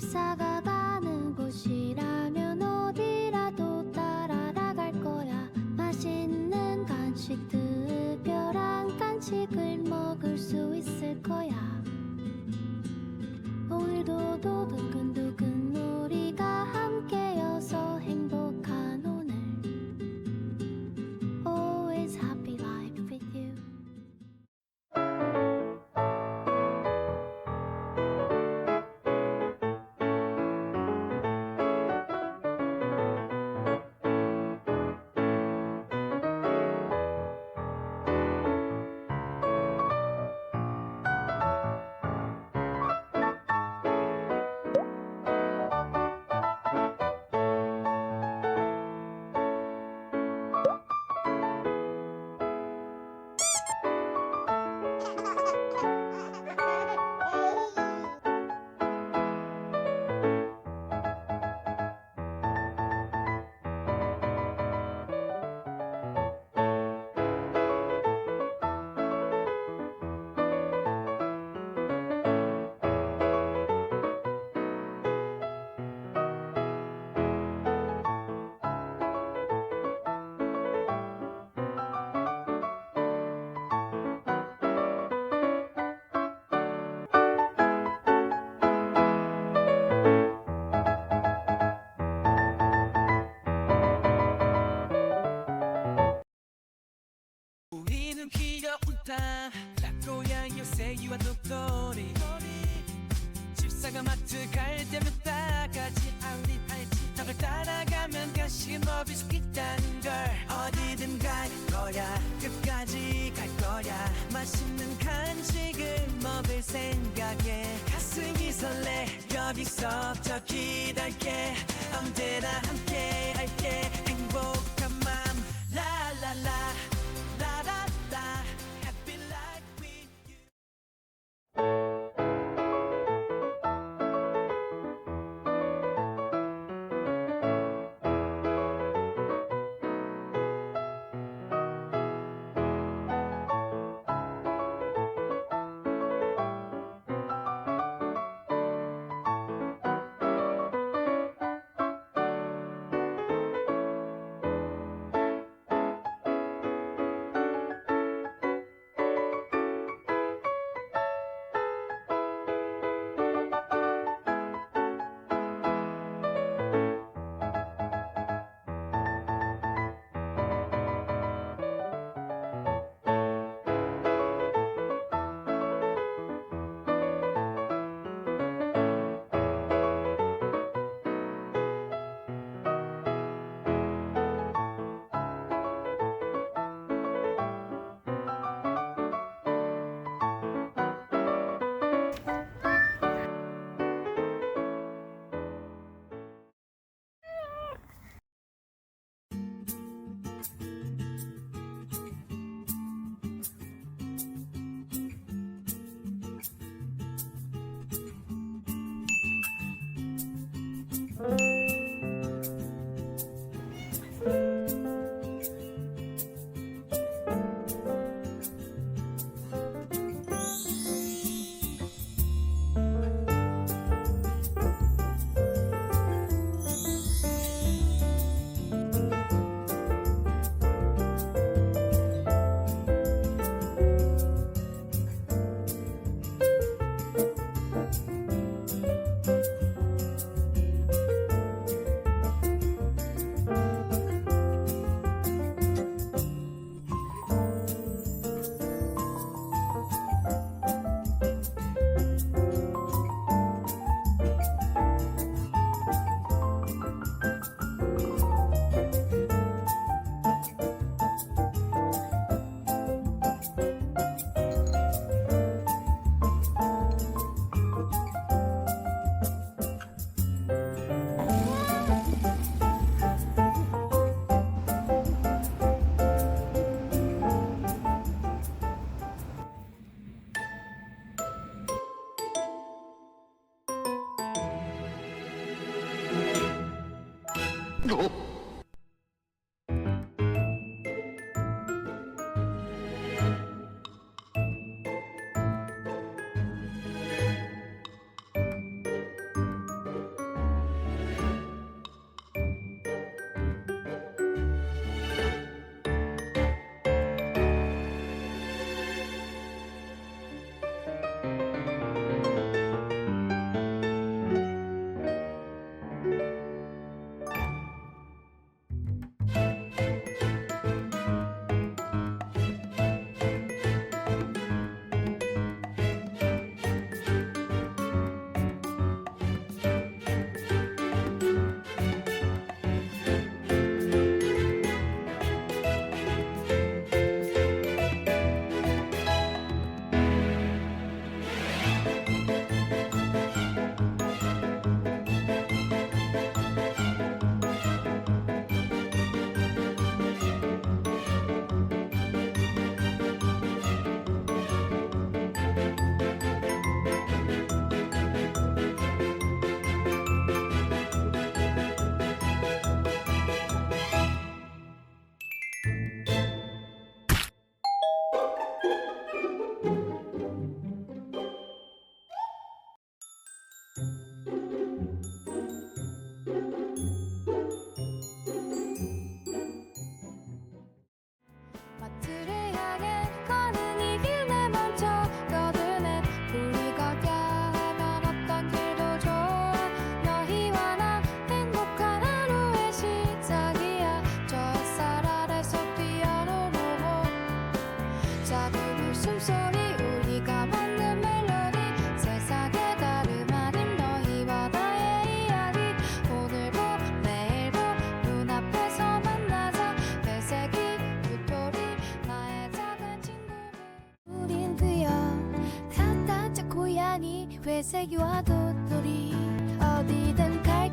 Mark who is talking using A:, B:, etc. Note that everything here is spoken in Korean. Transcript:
A: 집사
B: 고양 요새이와 똑돌이 집사가 마트 갈 때면 따가지 알린 알지. 저걸 따라가면 간식을 먹을 수 있다는 걸. 어디든 갈 거야 끝까지 갈 거야. 맛있는 간식을 먹을 생각에. 가슴이 설레 여기서 저기랄게. 언제나 함께 할게 행복 今。
A: 작은 웃음소리 우리가 만든 멜로디. 세상의 다름 아닌 너희와 나의 이야기. 오늘도 내일도 눈앞에서 만나자. 회색이 도토리 나의 작은 친구 우린 그여 같았자 고양이 회색이와 도토리 어디든 갈